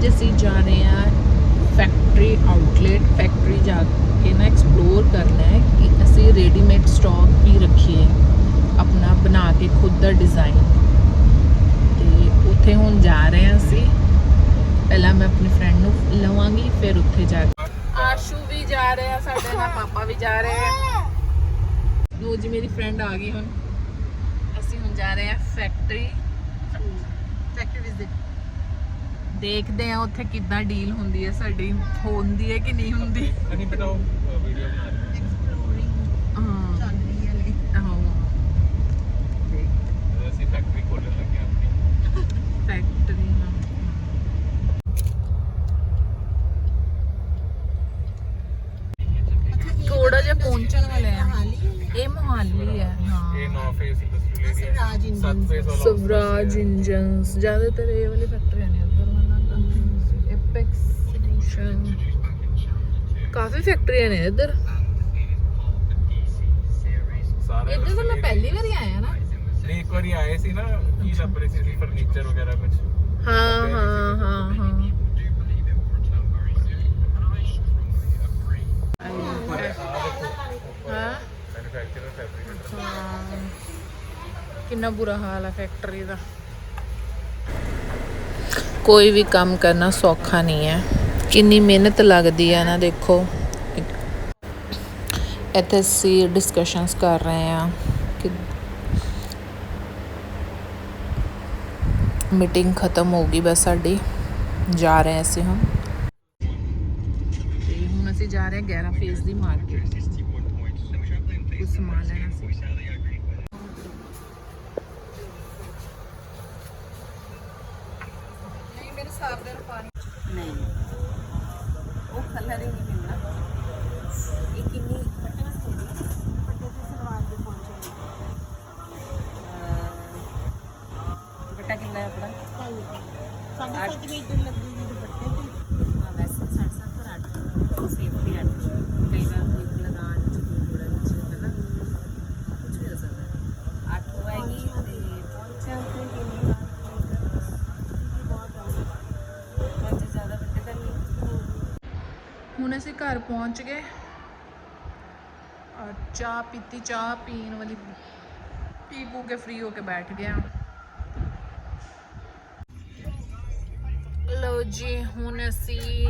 ਅੱਜ ਅਸੀਂ ਜਾ ਰਹੇ ਹਾਂ ਫੈਕਟਰੀ ਆਊਟਲੈਟ ਫੈਕਟਰੀ ਜਾ ਕੇ ਨਾ ਐਕਸਪਲੋਰ ਕਰਨਾ ਹੈ ਕਿ ਅਸੀਂ ਰੈਡੀਮੇਡ ਸਟਾਕ ਵੀ ਰੱਖੀਏ, ਆਪਣਾ ਬਣਾ ਕੇ ਖੁਦ ਦਾ ਡਿਜ਼ਾਈਨ ਤੇ ਉੱਥੇ ਹੁਣ ਜਾ ਰਹੇ ਹਾਂ ਅਸੀਂ। ਪਹਿਲਾਂ ਮੈਂ ਆਪਣੀ ਫਰੈਂਡ ਨੂੰ ਲਵਾਂਗੀ, ਫਿਰ ਉੱਥੇ ਜਾ ਕੇ। ਆਸ਼ੂ ਵੀ ਜਾ ਰਿਹਾ ਸਾਡੇ ਨਾਲ ਪਾਪਾ ਵੀ ਜਾ ਰਹੇ ਆ। ਲੋ ਜੀ, ਮੇਰੀ ਫਰੈਂਡ ਆ ਗਈ ਹੁਣ। ਅਸੀਂ ਹੁਣ ਜਾ ਰਹੇ ਹਾਂ ਫੈਕਟਰੀ ਫੈਕਟਰੀ ਵਿਜ਼ਿਟ ਦੇਖਦੇ ਆ ਉੱਥੇ ਕਿੱਦਾਂ ਡੀਲ ਹੁੰਦੀ ਹੈ ਸਾਡੀ ਹੁੰਦੀ ਹੈ ਕਿ ਨਹੀਂ ਹੁੰਦੀ। ਨਹੀਂ ਬੇਟਾ ਉਹ ਵੀਡੀਓ ਬਣਾ ਰਹੇ ਐਕਸਪਲੋਰਿੰਗ ਹਾਂ। ਚੱਲ ਰਹੀ ਹੈ ਲਈ ਹਾਂ। ਹਾਂ ਅਸੀਂ ਫੈਕਟਰੀ ਖੋਲਣ ਲੱਗੇ ਹਾਂ ਆਪਣੀ। ਫੈਕਟਰੀ ਥੋੜਾ ਜਿਹਾ ਪਹੁੰਚਣ ਵਾਲੇ ਆ। ਇਹ ਮੋਹਾਲੀ ਹੈ ਹਾਂ। ਇਹ 9 phase industrial area Swaraj engine 7 phase ਵਾਲਾ ਸਵਰਾਜ ਇੰਜਨਸ ਜ਼ਿਆਦਾਤਰ ਇਹ ਵਾਲੀ ਫੈਕਟਰੀਆਂ ਨੇ ਸੋਲੂਸ਼ਨ ਕਾਫੀ ਫੈਕਟਰੀਆਂ ਨੇ ਇੱਧਰ। ਇੱਧਰ ਤਾਂ ਮੈਂ ਪਹਿਲੀ ਵਾਰੀ ਆਇਆ ਨਾ। ਨਹੀਂ ਇੱਕ ਵਾਰੀ ਆਏ ਸੀ ਨਾ ਕੀ ਲੱਭ ਰਹੇ ਸੀ ਫਰਨੀਚਰ ਵਗੈਰਾ ਕੁਝ ਹਾਂ ਹਾਂ ਹਾਂ ਹਾਂ। ਕਿੰਨਾ ਬੁਰਾ ਹਾਲ ਹੈ ਫੈਕਟਰੀ ਦਾ। ਕੋਈ ਵੀ ਕੰਮ ਕਰਨਾ ਸੌਖਾ ਨਹੀਂ ਹੈ। ਕਿੰਨੀ ਮਿਹਨਤ ਲੱਗਦੀ ਹੈ ਨਾ, ਦੇਖੋ। ਇੱਥੇ ਅਸੀਂ ਡਿਸਕਸ਼ਨਸ ਕਰ ਰਹੇ ਹਾਂ ਕਿ ਮੀਟਿੰਗ ਖਤਮ ਹੋ ਗਈ ਬਸ ਸਾਡੀ। ਜਾ ਰਹੇ ਅਸੀਂ ਹੁਣ। ਤੇ ਹੁਣ ਅਸੀਂ ਜਾ ਰਹੇ ਹਾਂ 11 ਫੇਜ਼ ਦੀ ਮਾਰਕੀਟ ਕੁਝ ਸਮਾਨ ਲੈਣਾ ਸੀ? ਨਹੀਂ ਮੇਰੇ ਸਾਫ਼ ਦੇ ਪਾਣੀ ਨਹੀਂ ਉਹ ਕਲਰ ਹੀ ਨਹੀਂ ਮਿਲਣਾ ਇਹ ਕਿੰਨੀ ਪੱਟੇ ਨਾਲ ਥੋੜੀ ਪੱਟੇ ਤੇ ਸਲਵਾਰ ਦੇ ਪਹੁੰਚੇ ਦੁਪੱਟਾ ਕਿੰਨਾ ਹੈ ਆਪਣਾ ਸਾਡੇ ਸੱਤ ਮੀਟਰ ਲੱਗੂਗੀ ਦੁਪੱਟੇ ਤੇ ਹਾਂ ਵੈਸੇ ਸਾਢੇ ਸੱਤ ਪਰ ਅੱਠ ਸੇਫਟੀ ਅੱਠ ਕਈ ਵਾਰ ਘਰ ਪਹੁੰਚ ਗਏ ਔਰ ਚਾਹ ਪੀਤੀ ਚਾਹ ਪੀਣ ਵਾਲੀ ਪੀ ਪੂ ਕੇ ਫ੍ਰੀ ਹੋ ਕੇ ਬੈਠ ਗਏ ਹਾਂ ਲੋ ਜੀ ਹੁਣ ਅਸੀਂ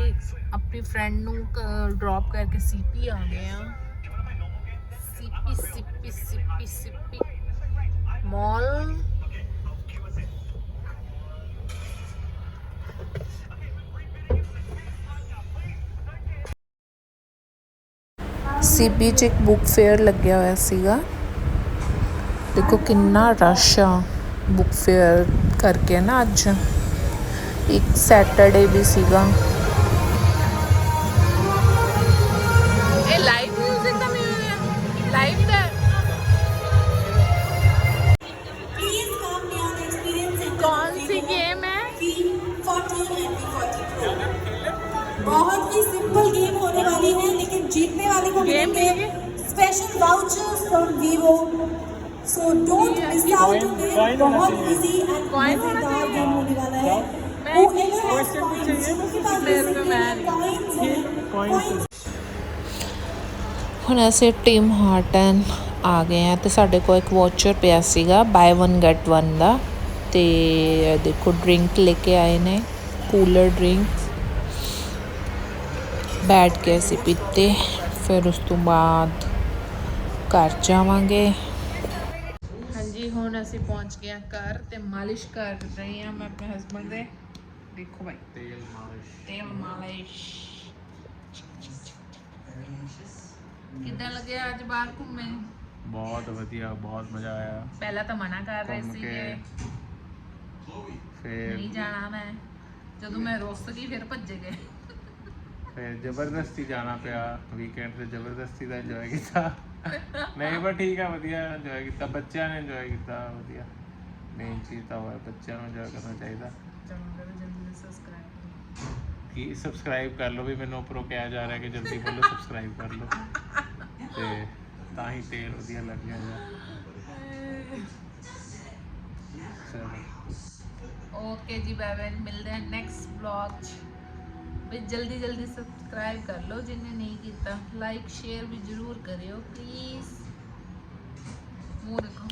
ਆਪਣੀ ਫਰੈਂਡ ਨੂੰ ਡ੍ਰੌਪ ਕਰਕੇ ਸੀਪੀ ਆ ਗਏ ਆ ਸੀਪੀ ਸੀਪੀ ਸੀਪੀ ਚ ਇੱਕ ਬੁੱਕ ਫੇਅਰ ਲੱਗਿਆ ਹੋਇਆ ਸੀਗਾ। ਦੇਖੋ ਕਿੰਨਾ ਰਸ਼ ਆ ਬੁੱਕ ਫੇਅਰ ਕਰਕੇ ਨਾ ਅੱਜ। ਇੱਕ ਸੈਟਰਡੇ ਵੀ ਸੀਗਾ। जीतने वाले को Game मिलेंगे special vouchers from Vivo. So don't miss out on it. बहुत easy and Coin होना मजेदार चाहिए। गेम होने वाला है मैं- Whoever has coins, उसके पास Player दे तो सकते हैं मैं- coins हैं coins ਹੁਣ ਅਸੀਂ ਟੀਮ ਹਾਰਟਨ ਆ ਗਏ ਆ ਤੇ ਸਾਡੇ ਕੋਲ ਇੱਕ ਵਾਚਰ ਪਿਆ ਸੀਗਾ ਬਾਈ 1 ਗੈਟ 1 ਦਾ ਤੇ ਇਹ ਦੇਖੋ ਡਰਿੰਕ ਲੈ ਕੇ ਆਏ ਨੇ ਕੂਲਰ ਡਰਿੰਕ ਬੈਠ ਕੇ ਅਸੀਂ ਪੀਤੇ ਫਿਰ ਉਸ ਤੋਂ ਬਾਅਦ ਘਰ ਜਾਵਾਂਗੇ। ਹਾਂਜੀ ਹੁਣ ਅਸੀਂ ਪਹੁੰਚ ਗਏ ਹਾਂ ਘਰ ਤੇ ਮਾਲਿਸ਼ ਕਰ ਰਹੀ ਹਾਂ ਮੈਂ ਆਪਣੇ ਹਸਬੰਡ ਦੇ। ਦੇਖੋ ਭਾਈ ਤੇਲ ਮਾਲਿਸ਼। ਤੇਲ ਮਾਲਿਸ਼। ਕਿੱਦਾਂ ਲੱਗਿਆ ਅੱਜ ਬਾਹਰ ਘੁੰਮੇ? ਬਹੁਤ ਵਧੀਆ ਬਹੁਤ ਮਜ਼ਾ ਆਇਆ। ਪਹਿਲਾਂ ਤਾਂ ਮਨਾ ਕਰ ਰਹੇ ਘੁੰਮ ਸੀ ਕੇ ਫਿਰ ਨਹੀਂ ਜਾਣਾ ਮੈਂ। ਜਦੋਂ ਮੈਂ ਰੁੱਸ ਗਈ ਫਿਰ ਭੱਜ ਗਏ। ਫਿਰ ਜ਼ਬਰਦਸਤੀ ਜਾਣਾ ਪਿਆ ਵੀਕਐਂਡ ਤੇ ਜ਼ਬਰਦਸਤੀ ਦਾ ਇੰਜੋਏ ਕੀਤਾ। ਨਹੀਂ ਪਰ ਠੀਕ ਆ ਵਧੀਆ ਇੰਜੋਏ ਕੀਤਾ। ਬੱਚਿਆਂ ਨੇ ਇੰਜੋਏ ਕੀਤਾ ਵਧੀਆ। ਮੇਨ ਚੀਜ਼ ਤਾਂ ਉਹ ਹੈ ਬੱਚਿਆਂ ਨੂੰ ਇੰਜੋਏ ਕਰਨਾ ਚਾਹੀਦਾ। ਕਿ ਸਬਸਕ੍ਰਾਈਬ ਕਰ ਲਓ ਵੀ ਮੈਨੂੰ ਉੱਪਰੋਂ ਕਿਹਾ ਜਾ ਰਿਹਾ ਕਿ ਜਲਦੀ ਬੋਲੋ ਸਬਸਕ੍ਰਾਈਬ ਕਰ ਲਓ। ਤੇ ਤਾਂ ਹੀ ਤੇਲ ਵਧੀਆ ਚਲੋ। ਉਹ ਓਕੇ ਜੀ ਬਾਏ ਬਾਏ ਮਿਲਦੇ ਹਾਂ ਨੈਕਸਟ ਵਲੌਗ 'ਚ। ਵੀ ਜਲਦੀ ਜਲਦੀ ਸਬਸਕ੍ਰਾਈਬ ਕਰ ਲਓ ਜਿਨੇ ਨਹੀਂ ਕੀਤਾ। ਲਾਈਕ ਸ਼ੇਅਰ ਵੀ ਜ਼ਰੂਰ ਕਰਿਓ ਪਲੀਜ਼ ਮੂੰਹ ਦੇਖੋ